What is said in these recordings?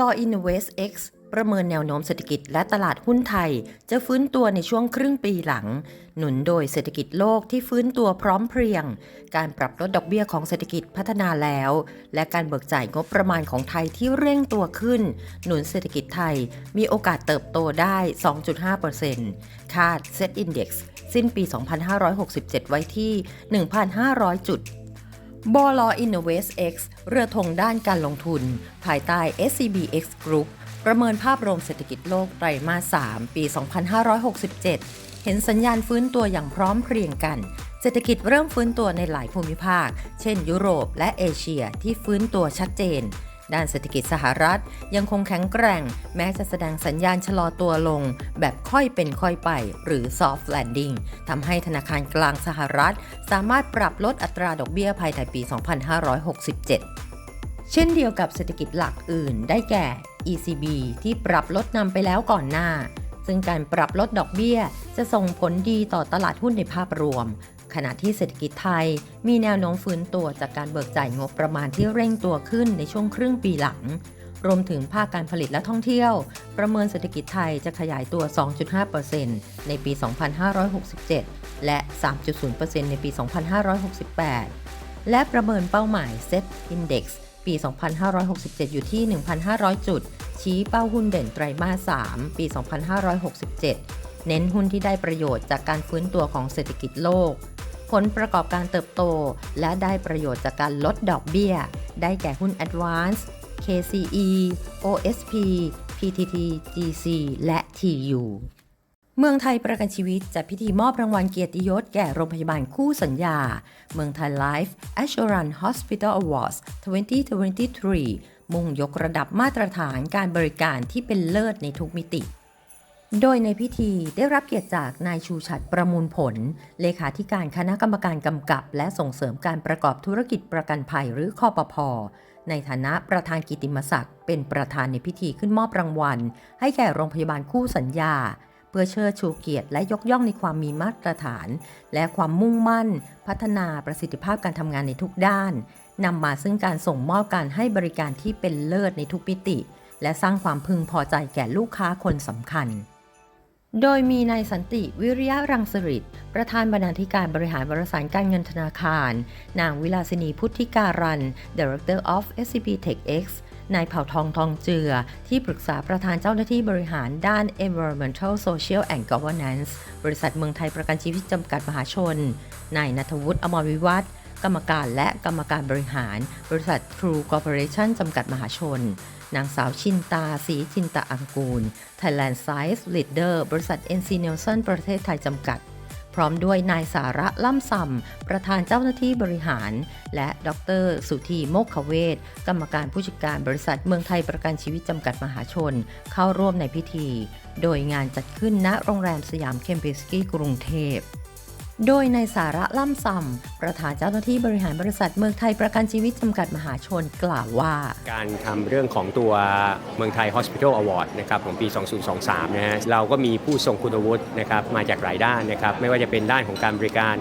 ลอ Invest X ประเมินแนวโน้มเศรษฐกิจและตลาดหุ้นไทย จะฟื้นตัวในช่วงครึ่งปีหลัง หนุนโดยเศรษฐกิจโลกที่ฟื้นตัวพร้อมเพรียง การปรับลดดอกเบี้ยของเศรษฐกิจพัฒนาแล้ว และการเบิกจ่ายงบประมาณของไทยที่เร่งตัวขึ้น หนุนเศรษฐกิจไทยมีโอกาสเติบโตได้ 2.5%คาด Set Index สิ้นปี 2567 ไว้ที่ 1,500 จุด บล Innovate X เรือธงด้านการลงทุน ภายใต้ SCBX Group ประเมินภาพรวมเศรษฐกิจโลกไตรมาส 3 ปี 2567 เห็นสัญญาณฟื้นตัวอย่างพร้อมเพรียงกัน เศรษฐกิจเริ่มฟื้นตัวในหลายภูมิภาค เช่น ยุโรปและเอเชียที่ฟื้นตัวชัดเจน ด้านเศรษฐกิจสหรัฐยังคงแข็งแกร่ง แม้จะแสดงสัญญาณชะลอตัวลง แบบค่อยเป็นค่อยไป หรือ soft landing ทำให้ธนาคารกลางสหรัฐ สามารถปรับลดอัตราดอกเบี้ยภายในปี 2567 เช่นเดียวกับเศรษฐกิจหลักอื่นได้แก่ ECB ที่ปรับลดนำไปแล้วก่อนหน้าซึ่งการปรับลดดอกเบี้ย จะส่งผลดีต่อตลาดหุ้นในภาพรวม ขณะที่เศรษฐกิจไทย มีแนวโน้มฟื้นตัวจากการเบิกจ่ายงบประมาณที่เร่งตัวขึ้นในช่วงครึ่งปีหลัง รวมถึงภาคการผลิตและท่องเที่ยว ประเมินเศรษฐกิจไทยจะขยายตัว 2.5%ในปี 2567 และ 3.0%ในปี 2568 และประเมินเป้าหมาย Set Index ปี 2567 อยู่ที่ 1,500 จุด ชี้เป้าหุ้นเด่นไตรมาส 3 ปี 2567 เน้นหุ้นที่ได้ประโยชน์จากการฟื้นตัวของเศรษฐกิจโลก ผลประกอบการเติบโต และได้ประโยชน์จากการลดดอกเบี้ย ได้แก่หุ้น Advance KCE OSP PTT GC และ TU เมืองไทยประกันชีวิตจัดพิธีมอบรางวัลเกียรติยศแก่โรงพยาบาลคู่สัญญา เมืองไทย Life Assurance Hospital Awards 2023 มุ่งยกระดับมาตรฐานการบริการที่เป็นเลิศในทุกมิติ โดยในพิธีได้รับเกียรติจากนายชูชัดประมูลผล เลขาธิการคณะกรรมการกำกับ และส่งเสริมการประกอบธุรกิจประกันภัยหรือคอปพในฐานะประธานกิติมศักดิ์เป็นประธานในพิธีขึ้นมอบรางวัล ให้แก่โรงพยาบาลคู่สัญญา เพื่อเชิดชูเกียรติและยกย่องในความมีมาตรฐาน และความมุ่งมั่น พัฒนาประสิทธิภาพการทำงานในทุกด้านนำมาซึ่งการส่งมอบการให้บริการที่เป็นเลิศในทุกมิติ และสร้างความพึงพอใจแก่ลูกค้าคนสำคัญ โดยมีนายสันติวิริยะรังสฤษดิ์ประธานบรรณาธิการบริหารบริษัทการเงินธนาคาร นางวิลาสินีพุทธิการัน Director of SCB TechX นายเผ่าทองทองเจือ ที่ปรึกษาประธานเจ้าหน้าที่บริหารด้าน Environmental Social and Governance บริษัทเมืองไทยประกันชีวิตจำกัดมหาชน นายนัทวุฒิอมรวิวัฒน์กรรมการและกรรมการบริหาร บริษัท True Corporation จำกัดมหาชน นางสาวชินตา สีจินตะอังกูล Thailand Size Leader บริษัท NC Nelson ประเทศไทยจำกัด พร้อมด้วยนายสาระล่ำซำประธานเจ้าหน้าที่บริหาร และดร สุธีโมกขเวศกรรมการผู้จัดการบริษัทเมืองไทยประกันชีวิตจำกัดมหาชน เข้าร่วมในพิธี โดยงานจัดขึ้นณโรงแรมสยามเคมเปสกี้กรุงเทพ โดยในสาระล่ำซำประธานเจ้าหน้าที่บริหารบริษัทเมืองไทยประกันชีวิตจำกัดมหาชนกล่าวว่า การทำเรื่องของตัวเมืองไทย Hospital Award นะครับของปี 2023 นะฮะเราก็มีผู้ทรงคุณวุฒินะครับมาจากหลายด้านนะครับ ไม่ว่าจะเป็นด้านของการบริการ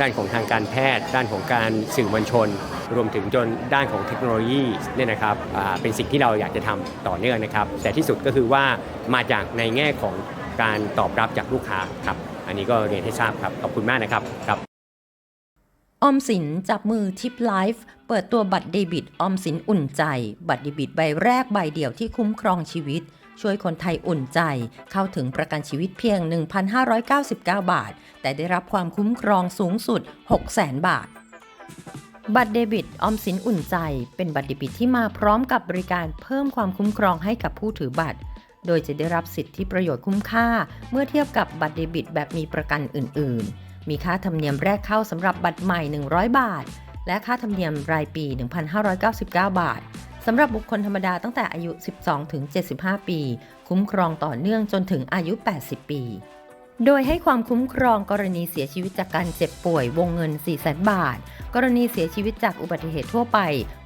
ด้านของทางการแพทย์ ด้านของการสื่อมวลชน รวมถึงจนด้านของเทคโนโลยีเนี่ยนะครับเป็นสิ่งที่เราอยากจะทำต่อเนื่องนะครับ แต่ที่สุดก็คือว่ามาจากในแง่ของการตอบรับจากลูกค้าครับ นนี้ก็เรียนให้ทราบครับ ขอบคุณมากนะครับครับออมสินจับมือทิปไลฟ์เปิดตัวบัตรเดบิตออมสินอุ่นใจ บัตรเดบิตใบแรกใบเดียวที่คุ้มครองชีวิต ช่วยคนไทยอุ่นใจ เข้าถึงประกันชีวิตเพียง 1,599 บาท แต่ได้รับความคุ้มครองสูงสุด 600,000 บาทบัตรเดบิตออมสินอุ่นใจ เป็นบัตรเดบิตที่มาพร้อมกับบริการเพิ่มความคุ้มครองให้กับผู้ถือบัตร โดยจะได้รับสิทธิประโยชน์คุ้มค่า เมื่อเทียบกับบัตรเดบิตแบบมีประกันอื่น ๆ มีค่าธรรมเนียมแรกเข้าสำหรับบัตรใหม่ 100 บาท และค่าธรรมเนียมรายปี 1,599 บาทสำหรับบุคคลธรรมดาตั้งแต่อายุ 12 ถึง 75 ปี คุ้มครองต่อเนื่องจนถึงอายุ 80 ปี โดยให้ความคุ้มครองกรณีเสียชีวิตจากการเจ็บป่วยวงเงิน400,000 บาท กรณีเสียชีวิตจากอุบัติเหตุทั่วไป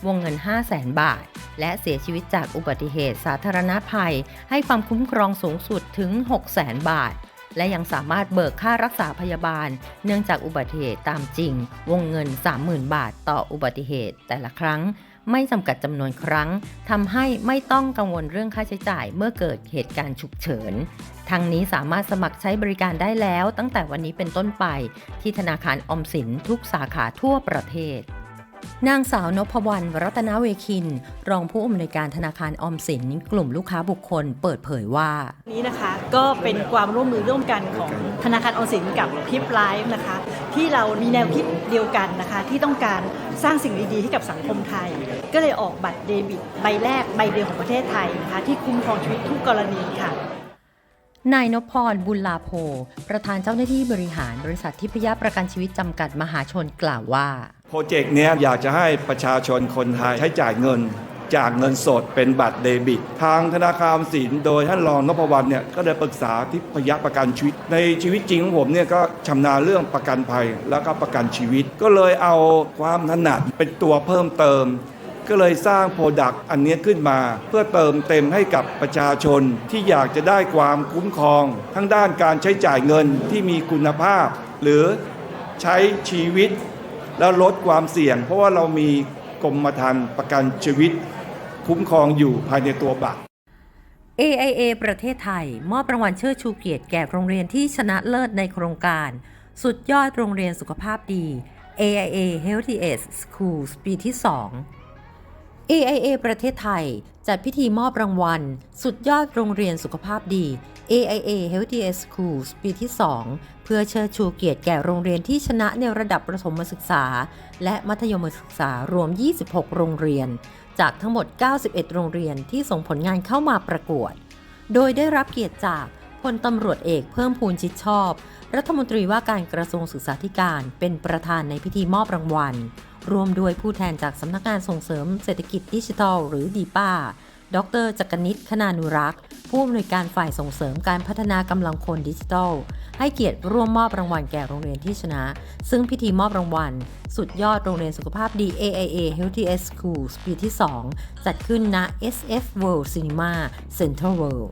วงเงิน 500,000 บาท และเสียชีวิตจากอุบัติเหตุสาธารณภัย ให้ความคุ้มครองสูงสุดถึง 600,000 บาท และยังสามารถเบิกค่ารักษาพยาบาล เนื่องจากอุบัติเหตุตามจริง วงเงิน 30,000 บาท ต่ออุบัติเหตุแต่ละครั้ง ไม่จำกัดจำนวนครั้งทำให้ไม่ต้องกังวลเรื่องค่าใช้จ่ายเมื่อเกิดเหตุการณ์ฉุกเฉินทางนี้สามารถสมัครใช้บริการได้แล้ว ตั้งแต่วันนี้เป็นต้นไป ที่ธนาคารออมสินทุกสาขาทั่วประเทศนางสาวนพวรรณรัตนเวคิน รองผู้อำนวยการธนาคารออมสิน กลุ่มลูกค้าบุคคลเปิดเผยว่า นี้นะคะก็เป็นความร่วมมือร่วมกันของธนาคารออมสินกับพิพไลฟ์นะคะ ที่เรามีแนวคิดเดียวกันนะคะ ที่ต้องการ สร้างสิ่งดีๆให้กับสังคมไทย ก็เลยออกบัตรเดบิตใบแรกใบเดียวของประเทศไทยนะคะที่คุ้มครองชีวิตทุกกรณีค่ะนายนพพรบุญลาโภประธานเจ้าหน้าที่บริหารบริษัททิพยประกันชีวิตจำกัดมหาชนกล่าวว่า โปรเจกต์เนี้ยอยากจะให้ประชาชนคนไทยใช้จ่ายเงิน จากเงินสดเป็นบัตรเดบิต ทางธนาคารสินโดยท่านรองนพวรรณเนี่ยก็ได้ปรึกษาทิพยักประกันชีวิต ในชีวิตจริงของผมเนี่ยก็ชำนาญเรื่องประกันภัยแล้วก็ประกันชีวิต ก็เลยเอาความถนัดเป็นตัวเพิ่มเติมก็เลยสร้างโปรดักต์อันนี้ขึ้นมาเพื่อเติมเต็มให้กับประชาชนที่อยากจะได้ความคุ้มครอง ทั้งด้านการใช้จ่ายเงินที่มีคุณภาพ หรือใช้ชีวิต แล้วลดความเสี่ยง เพราะว่าเรามีกรมธรรม์ประกันชีวิต คุ้มครองอยู่ภายในตัวบัตร AIA ประเทศไทย มอบรางวัลเชิดชูเกียรติแก่โรงเรียนที่ชนะเลิศในโครงการ สุดยอดโรงเรียนสุขภาพดี AIA Healthiest Schools ปีที่ 2 AIA ประเทศไทย จัดพิธีมอบรางวัล สุดยอดโรงเรียนสุขภาพดี AIA Healthiest Schools ปีที่ 2 เพื่อเชิดชูเกียรติแก่โรงเรียนที่ชนะในระดับประถมศึกษา และมัธยมศึกษารวม 26 โรงเรียน จากทั้งหมด 91 โรงเรียนที่ส่งผลงานเข้ามาประกวด โดยได้รับเกียรติจากพลตำรวจเอกเพิ่มพูนชิดชอบ รัฐมนตรีว่าการกระทรวงศึกษาธิการเป็นประธานในพิธีมอบรางวัล รวมด้วยผู้แทนจากสำนักงานส่งเสริมเศรษฐกิจดิจิทัล หรือดีป้า ดรจักรนิตคณานุรักษ์ ผู้อำนวยการฝ่ายส่งเสริมการพัฒนากำลังคนดิจิทัล ให้เกียรติร่วมมอบรางวัลแก่โรงเรียนที่ชนะ ซึ่งพิธีมอบรางวัล สุดยอดโรงเรียนสุขภาพดี AIA Healthiest Schools ปีที่ 2 จัดขึ้นณ SF World Cinema Central World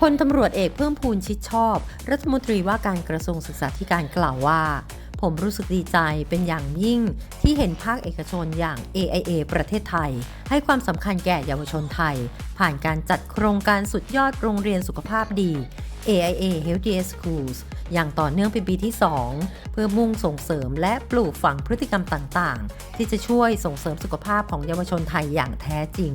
พลตำรวจเอกเพิ่มพูนชิดชอบ รัฐมนตรีว่าการกระทรวงศึกษาธิการกล่าวว่า ผมรู้สึกดีใจเป็นอย่างยิ่งที่เห็นภาคเอกชนอย่าง AIA ประเทศไทย ให้ความสำคัญแก่เยาวชนไทย ผ่านการจัดโครงการสุดยอดโรงเรียนสุขภาพดี AIA Healthiest Schools อย่างต่อเนื่องเป็นปีที่ 2 เพื่อมุ่งส่งเสริมและปลูกฝังพฤติกรรมต่างๆ ที่จะช่วยส่งเสริมสุขภาพของเยาวชนไทยอย่างแท้จริง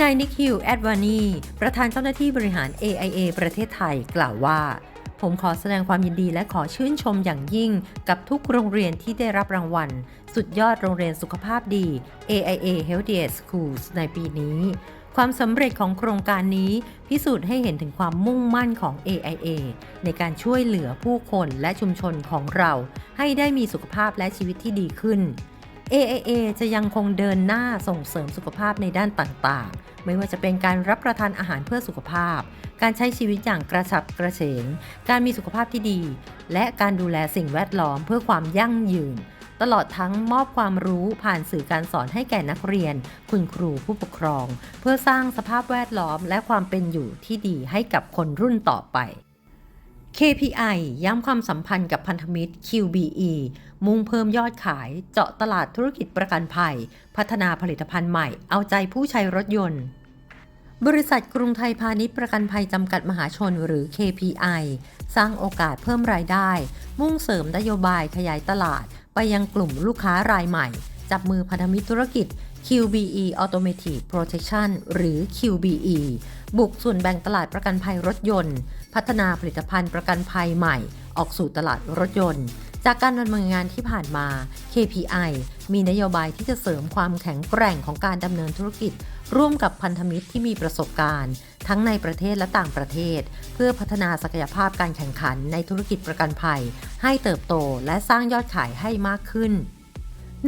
นายนิคิวแอดวานีประธานเจ้าหน้าที่บริหาร AIA ประเทศไทยกล่าวว่า ผมขอแสดงความยินดีและขอชื่นชมอย่างยิ่ง กับทุกโรงเรียนที่ได้รับรางวัล สุดยอดโรงเรียนสุขภาพดี AIA Healthiest Schools ในปีนี้ ความสำเร็จของโครงการนี้ พิสูจน์ให้เห็นถึงความมุ่งมั่นของ AIA ในการช่วยเหลือผู้คนและชุมชนของเรา ให้ได้มีสุขภาพและชีวิตที่ดีขึ้น AIA จะยังคงเดินหน้าส่งเสริมสุขภาพในด้านต่างๆ ไม่ว่าจะเป็นการรับประทานอาหารเพื่อสุขภาพ การใช้ชีวิตอย่างกระฉับกระเฉง การมีสุขภาพที่ดี และการดูแลสิ่งแวดล้อมเพื่อความยั่งยืน ตลอดทั้งมอบความรู้ผ่านสื่อการสอนให้แก่นักเรียน คุณครูผู้ปกครอง เพื่อสร้างสภาพแวดล้อมและความเป็นอยู่ที่ดีให้กับคนรุ่นต่อไป KPI ย้ำความสัมพันธ์กับพันธมิตร QBE มุ่งเพิ่มยอดขาย เจาะตลาดธุรกิจประกันภัย พัฒนาผลิตภัณฑ์ใหม่ เอาใจผู้ใช้รถยนต์ บริษัทกรุงไทยพาณิชย์ประกันภัยจำกัดมหาชนหรือ KPI สร้างโอกาสเพิ่มรายได้ มุ่งเสริมนโยบายขยายตลาด ไปยังกลุ่มลูกค้ารายใหม่ จับมือพันธมิตรธุรกิจ QBE Automotive Protection หรือ QBE บุกส่วนแบ่งตลาดประกันภัยรถยนต์ พัฒนาผลิตภัณฑ์ประกันภัยใหม่ ออกสู่ตลาดรถยนต์ จากการดำเนินงานที่ผ่านมา KPI มีนโยบายที่จะเสริมความแข็งแกร่งของการดำเนินธุรกิจ ร่วมกับพันธมิตรที่มีประสบการณ์ ทั้งในประเทศและต่างประเทศ เพื่อพัฒนาศักยภาพการแข่งขันในธุรกิจประกันภัย ให้เติบโตและสร้างยอดขายให้มากขึ้น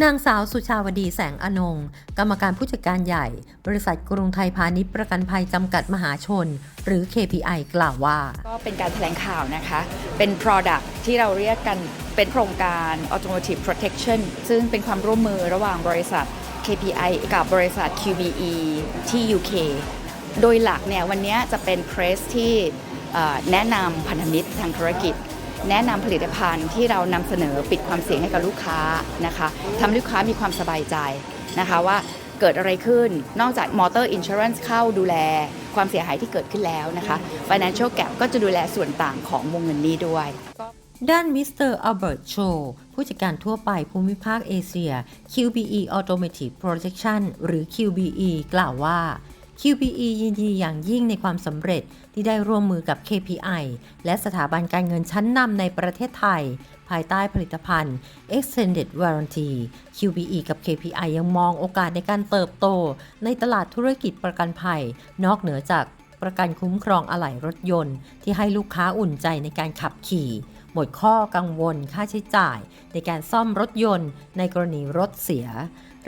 นางสาวสุชาวดีแสงอนง กรรมการผู้จัดการใหญ่ บริษัทกรุงไทยพาณิชย์ประกันภัยจำกัดมหาชน หรือ KPI กล่าวว่า ก็เป็นการแถลงข่าวนะคะ เป็น Product ที่เราเรียกกันเป็นโครงการ Automotive Protection ซึ่งเป็นความร่วมมือระหว่างบริษัท KPI กับบริษัท QBE ที่ UK โดยหลักเนี่ยวันนี้จะเป็นเพรสที่แนะนำพันธมิตรทางธุรกิจ แนะนำผลิตภัณฑ์ที่เรานำเสนอปิดความเสี่ยงให้กับลูกค้านะคะทำลูกค้ามีความสบายใจนะคะว่าเกิดอะไรขึ้น นอกจาก Motor Insurance เข้าดูแลความเสียหายที่เกิดขึ้นแล้วนะคะ Financial Gap ก็จะดูแลส่วนต่างของวงเงินนี้ด้วย ด้านมิสเตอร์อัลเบิร์ตโชผู้จัดการทั่วไปภูมิภาคเอเชีย QBE Automotive Protection หรือ QBE กล่าวว่า QBE ยินดีอย่างยิ่งในความสำเร็จที่ได้ร่วมมือกับ KPI และสถาบันการเงินชั้นนำในประเทศไทย ภายใต้ผลิตภัณฑ์ Extended Warranty QBE กับ KPI ยังมองโอกาสในการเติบโต ในตลาดธุรกิจประกันภัย นอกเหนือจากประกันคุ้มครองอะไหล่รถยนต์ ที่ให้ลูกค้าอุ่นใจในการขับขี่ หมดข้อกังวลค่าใช้จ่าย ในการซ่อมรถยนต์ ในกรณีรถเสีย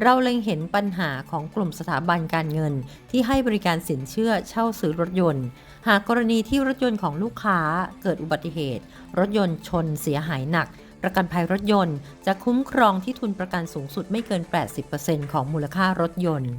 เราเล็งเห็นปัญหาของกลุ่มสถาบันการเงิน ที่ให้บริการสินเชื่อเช่าซื้อรถยนต์ หากกรณีที่รถยนต์ของลูกค้าเกิดอุบัติเหตุ รถยนต์ชนเสียหายหนักประกันภัยรถยนต์ จะคุ้มครองที่ทุนประกันสูงสุดไม่เกิน 80%ของมูลค่ารถยนต์